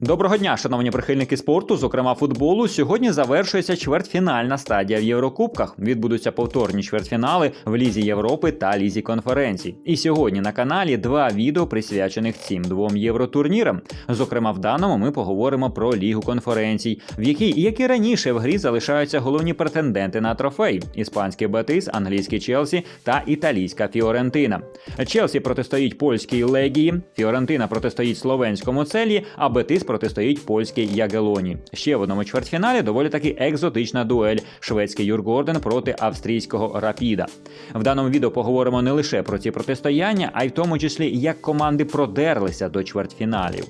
Доброго дня, шановні прихильники спорту, зокрема футболу. Сьогодні завершується чвертьфінальна стадія в Єврокубках. Відбудуться повторні чвертьфінали в Лізі Європи та Лізі конференцій. І сьогодні на каналі два відео присвячених цим двом євротурнірам. Зокрема, в даному ми поговоримо про лігу конференцій, в якій, як і раніше, в грі залишаються головні претенденти на трофей: іспанський Бетис, англійський Челсі та італійська Фіорентина. Челсі протистоїть польській легії, Фіорентина протистоїть словенському целі, а Бетис протистоїть польській Ягелоні. Ще в одному чвертьфіналі доволі таки екзотична дуель шведський Юргорден проти австрійського Рапіда. В даному відео поговоримо не лише про ці протистояння, а й в тому числі як команди продерлися до чвертьфіналів.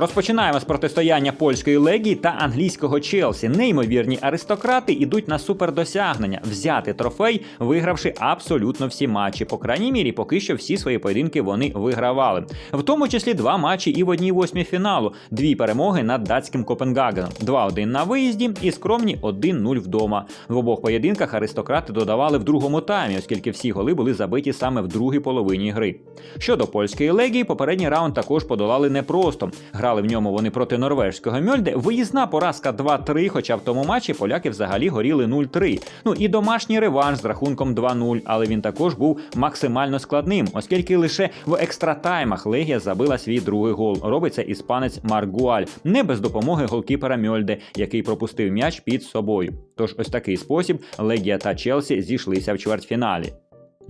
Розпочинаємо з протистояння польської легії та англійського Челсі. Неймовірні аристократи ідуть на супердосягнення взяти трофей, вигравши абсолютно всі матчі. По крайній мірі, поки що всі свої поєдинки вони вигравали. В тому числі два матчі і в одній восьмій фіналу, дві перемоги над датським Копенгагеном, 2-1 на виїзді і скромні 1-0 вдома. В обох поєдинках аристократи додавали в другому таймі, оскільки всі голи були забиті саме в другій половині гри. Щодо польської легії, попередній раунд також подолали непросто. Грали в ньому вони проти норвежського Мьольде. Виїзна поразка 2-3, хоча в тому матчі поляки взагалі горіли 0-3. Ну і домашній реванш з рахунком 2-0, але він також був максимально складним, оскільки лише в екстратаймах Легія забила свій другий гол. Робиться іспанець Марк Гуаль, не без допомоги голкіпера Мьольде, який пропустив м'яч під собою. Тож ось такий спосіб Легія та Челсі зійшлися в чвертьфіналі.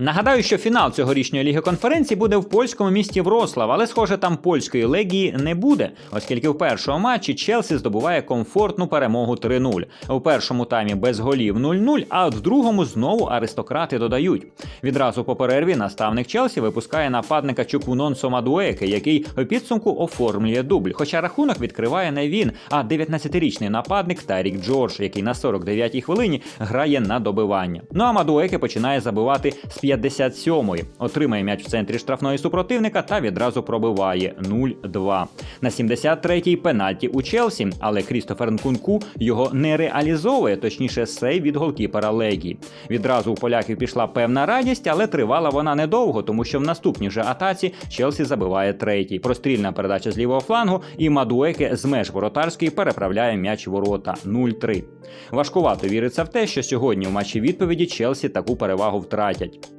Нагадаю, що фінал цьогорічної ліги конференції буде в польському місті Врослав, але схоже, там польської легії не буде, оскільки в першому матчі Челсі здобуває комфортну перемогу 3-0. У першому таймі без голів 0-0, а в другому знову аристократи додають. Відразу по перерві наставник Челсі випускає нападника Чукунон Сомадуеки, який у підсумку оформлює дубль. Хоча рахунок відкриває не він, а 19-річний нападник Тарік Джордж, який на 49-й хвилині грає на добивання. Ну а Мадуеки починає забивати з 57-ї. Отримає м'яч в центрі штрафної супротивника та відразу пробиває 0-2. На 73-й пенальті у Челсі, але Крістофер Нкунку його не реалізовує, точніше, сей від голкіпера Легії. Відразу у поляків пішла певна радість, але тривала вона недовго, тому що в наступній же атаці Челсі забиває третій. Прострільна передача з лівого флангу, і Мадуеке з меж воротарської переправляє м'яч ворота 0-3. Важкувато віриться в те, що сьогодні в матчі відповіді Челсі таку перевагу втратять.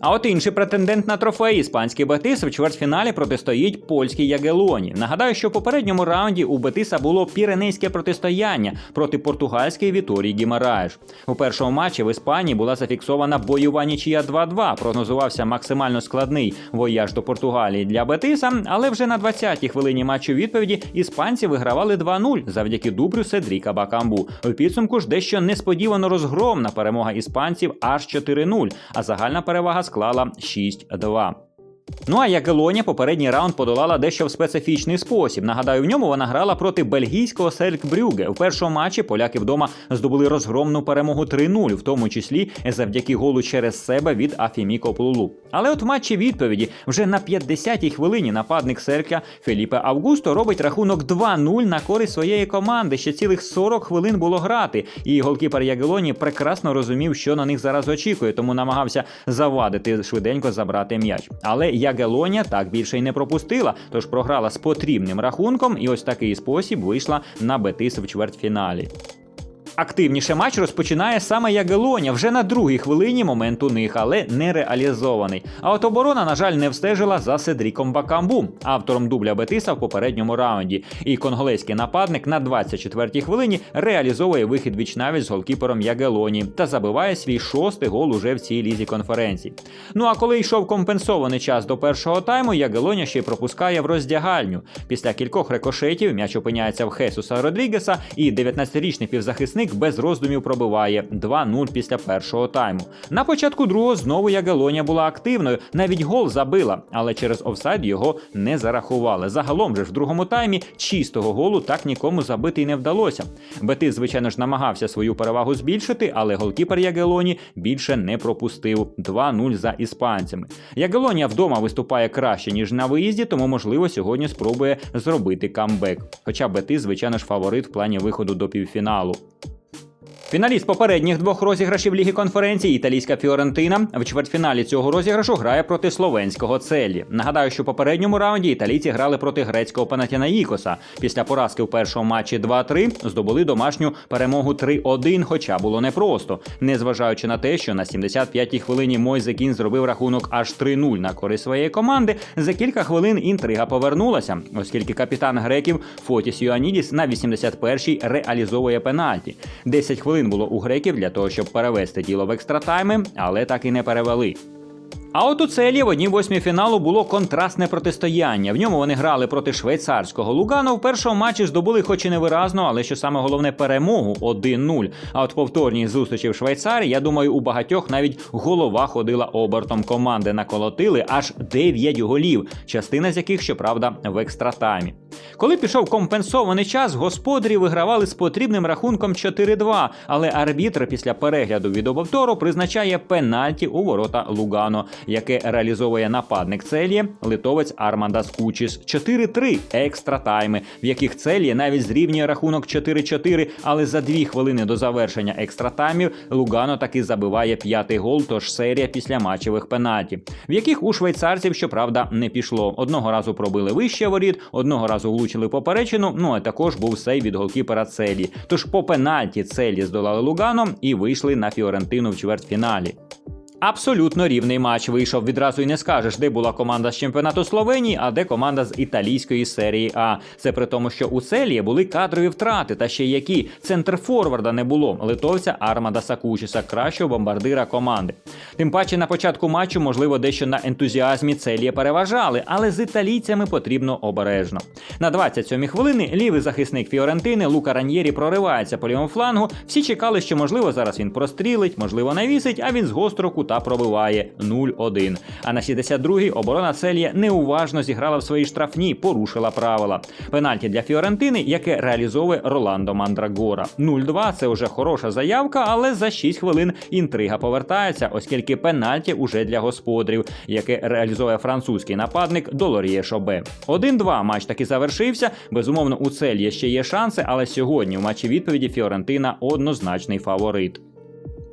А от інший претендент на трофей іспанський Бетис в чвертьфіналі протистоїть польській Ягелоні. Нагадаю, що в попередньому раунді у Бетиса було піренейське протистояння проти португальської Віторії Гімараєш. У першому матчі в Іспанії була зафіксована бойова нічия 2-2. Прогнозувався максимально складний вояж до Португалії для Бетиса, але вже на 20-й хвилині матчу відповіді іспанці вигравали 2-0 завдяки дублю Седріка Бакамбу. У підсумку ж дещо несподівано розгромна перемога іспанців аж 4-0, а загальна перевага склала 6-2. Ну а Ягелоня попередній раунд подолала дещо в специфічний спосіб. Нагадаю, в ньому вона грала проти бельгійського Селк Брюге. У першому матчі поляки вдома здобули розгромну перемогу 3-0, в тому числі завдяки голу через себе від Афіміко Плулу. Але от в матчі відповіді вже на 50-й хвилині нападник Серкля Феліпе Августо робить рахунок 2-0 на користь своєї команди. Ще цілих 40 хвилин було грати. І голкіпер Ягелоні прекрасно розумів, що на них зараз очікує, тому намагався завадити швиденько забрати м'яч. Але Ягелоня так більше й не пропустила, тож програла з потрібним рахунком, і ось такий спосіб вийшла на Бетис в чвертьфіналі. Активніше матч розпочинає саме Ягелоня вже на другій хвилині момент у них, але не реалізований. А от оборона, на жаль, не встежила за Седріком Бакамбу, автором дубля Бетиса в попередньому раунді. І конголезький нападник на 24-й хвилині реалізовує вихід вічнавіч з голкіпером Ягелоні та забиває свій шостий гол уже в цій лізі конференції. Ну а коли йшов компенсований час до першого тайму, Ягелоня ще й пропускає в роздягальню. Після кількох рикошетів м'яч опиняється в Хесуса Родрігеса, і 19-річний півзахисник без роздумів пробиває 2-0 після першого тайму. На початку другого знову Ягелоня була активною, навіть гол забила, але через офсайд його не зарахували. Загалом же в другому таймі чистого голу так нікому забити й не вдалося. Бетис, звичайно ж, намагався свою перевагу збільшити, але голкіпер Ягелоні більше не пропустив 2-0 за іспанцями. Ягелонія вдома виступає краще ніж на виїзді, тому можливо сьогодні спробує зробити камбек. Хоча Бетис, звичайно ж, фаворит в плані виходу до півфіналу. Фіналіст попередніх двох розіграшів Ліги конференції італійська Фіорентина в чвертьфіналі цього розіграшу грає проти словенського Целі. Нагадаю, що в попередньому раунді італійці грали проти грецького Панатінаїкоса. Після поразки в першому матчі 2-3 здобули домашню перемогу 3-1, хоча було непросто. Незважаючи на те, що на 75-й хвилині Мойзе Кін зробив рахунок аж 3-0 на користь своєї команди. За кілька хвилин інтрига повернулася, оскільки капітан греків Фотіс Йоанідіс на 81-й реалізовує пенальті. 10 хвилин було у греків для того, щоб перевести діло в екстратайми, але так і не перевели. А от у целі в одній восьмій фіналу було контрастне протистояння. В ньому вони грали проти швейцарського Лугану. В першому матчі здобули, хоч і невиразно, але що саме головне перемогу 1-0. А от повторній зустрічі в Швейцарії, я думаю, у багатьох навіть голова ходила обертом команди. Наколотили аж 9 голів, частина з яких, щоправда, в екстратаймі. Коли пішов компенсований час, господарі вигравали з потрібним рахунком 4-2, але арбітр після перегляду від обовтору призначає пенальті у ворота Лугано, яке реалізовує нападник Целі, литовець Армандас Кучіс. 4-3 екстра тайми, в яких Целі навіть зрівнює рахунок 4-4, але за дві хвилини до завершення екстра таймів Лугано таки забиває п'ятий гол, тож серія після матчевих пенальті, в яких у швейцарців, щоправда, не пішло. Одного разу пробили вище воріт, одного разу влучили поперечину. Ну а також був сей від голкіпера Целі. Тож по пенальті Целі здолали Лугано і вийшли на Фіорентину в чвертьфіналі. Абсолютно рівний матч вийшов. Відразу й не скажеш, де була команда з чемпіонату Словенії, а де команда з італійської серії А. Це при тому, що у Целії були кадрові втрати, та ще які центр форварда не було литовця Армада Сакучіса, кращого бомбардира команди. Тим паче на початку матчу, можливо, дещо на ентузіазмі Целія переважали, але з італійцями потрібно обережно. На 27-й хвилини лівий захисник Фіорентини Лука Раньєрі проривається по лівому флангу. Всі чекали, що можливо зараз він прострілить, можливо, навісить, а він з гострого кута пробиває 0-1. А на 62-й оборона Целія неуважно зіграла в своїй штрафні, порушила правила. Пенальті для Фіорентини, яке реалізовує Роландо Мандрагора. 0-2 це вже хороша заявка, але за 6 хвилин інтрига повертається, оскільки пенальті уже для господарів, яке реалізує французький нападник Долоріє Шобе. 1-2 матч таки завершився. Безумовно, у Цельє ще є шанси, але сьогодні у матчі відповіді Фіорентина однозначний фаворит.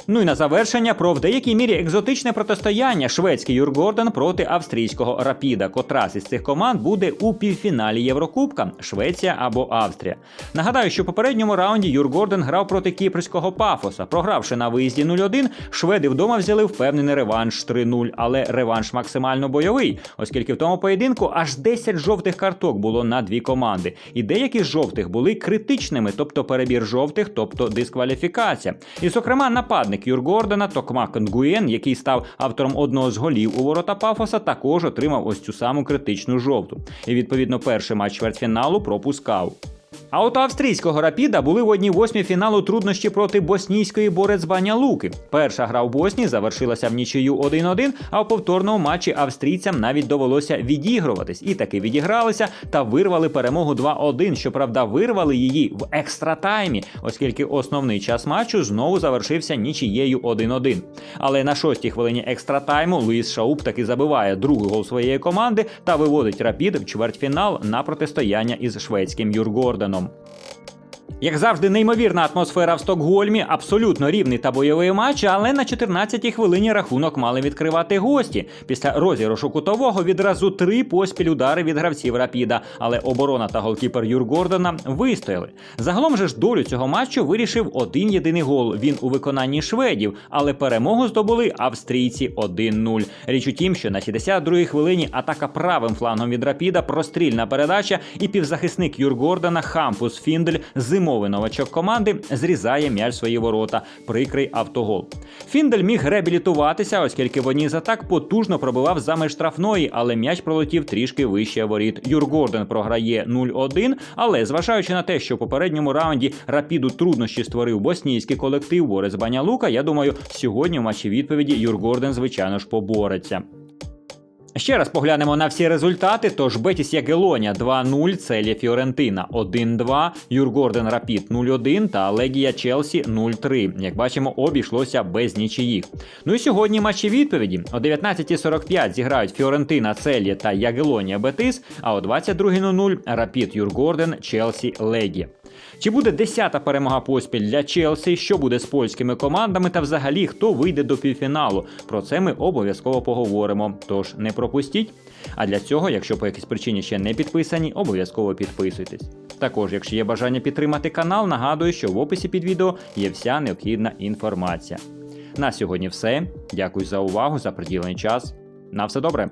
Ну і на завершення про в деякій мірі екзотичне протистояння шведський Юргорден проти австрійського Рапіда. Котрась із цих команд буде у півфіналі Єврокубка Швеція або Австрія. Нагадаю, що в попередньому раунді Юргорден грав проти кіпрського пафоса. Програвши на виїзді 0-1, шведи вдома взяли впевнений реванш 3-0, але реванш максимально бойовий, оскільки в тому поєдинку аж 10 жовтих карток було на дві команди. І деякі з жовтих були критичними, тобто перебір жовтих, тобто дискваліфікація. І, зокрема, нападник Юр Гордона Токмак Нгуєн, який став автором одного з голів у ворота Пафоса, також отримав ось цю саму критичну жовту. І відповідно перший матч чвертьфіналу пропускав. А от у австрійського рапіда були в одній восьмій фіналу труднощі проти боснійської борець Баня Луки. Перша гра в Боснії завершилася в нічию 1-1, а в повторному матчі австрійцям навіть довелося відігруватись. І таки відігралися та вирвали перемогу 2-1. Щоправда, вирвали її в екстратаймі, оскільки основний час матчу знову завершився нічією 1-1. Але на шостій хвилині екстратайму Луїс Шауп таки забиває другий гол своєї команди та виводить рапід в чвертьфінал на протистояння із шведським Юргорденом. Як завжди, неймовірна атмосфера в Стокгольмі, абсолютно рівний та бойовий матч, але на 14-й хвилині рахунок мали відкривати гості. Після розіграшу кутового відразу три поспіль удари від гравців Рапіда, але оборона та голкіпер Юр Гордона вистояли. Загалом же ж долю цього матчу вирішив один єдиний гол. Він у виконанні шведів, але перемогу здобули австрійці 1-0. Річ у тім, що на 62-й хвилині атака правим флангом від Рапіда, прострільна передача, і півзахисник Юр Гордона Хампус Фіндель зимовий новачок команди зрізає м'яч свої ворота. Прикрий автогол. Фіндель міг реабілітуватися, оскільки в одній з атак потужно пробивав за меж штрафної, але м'яч пролетів трішки вище воріт. Юр Гордон програє 0-1, але зважаючи на те, що в попередньому раунді рапіду труднощі створив боснійський колектив Борис Банялука, я думаю, сьогодні в матчі відповіді Юр Гордон, звичайно ж, побореться. Ще раз поглянемо на всі результати. Тож Бетіс Ягелоня 2-0, Целія Фіорентина 1-2, Юргорден Рапід 0-1 та Легія Челсі 0-3. Як бачимо, обійшлося без нічиїх. Ну і сьогодні матчі відповіді. О 19.45 зіграють Фіорентина, Целія та Ягелонія Бетис, а о 22.00 Рапід Юргорден, Челсі Легія. Чи буде 10-та перемога поспіль для Челсі? Що буде з польськими командами? Та взагалі хто вийде до півфіналу? Про це ми обов'язково поговоримо. Тож не пропустіть. А для цього, якщо по якійсь причині ще не підписані, обов'язково підписуйтесь. Також, якщо є бажання підтримати канал, нагадую, що в описі під відео є вся необхідна інформація. На сьогодні все. Дякую за увагу, за приділений час. На все добре.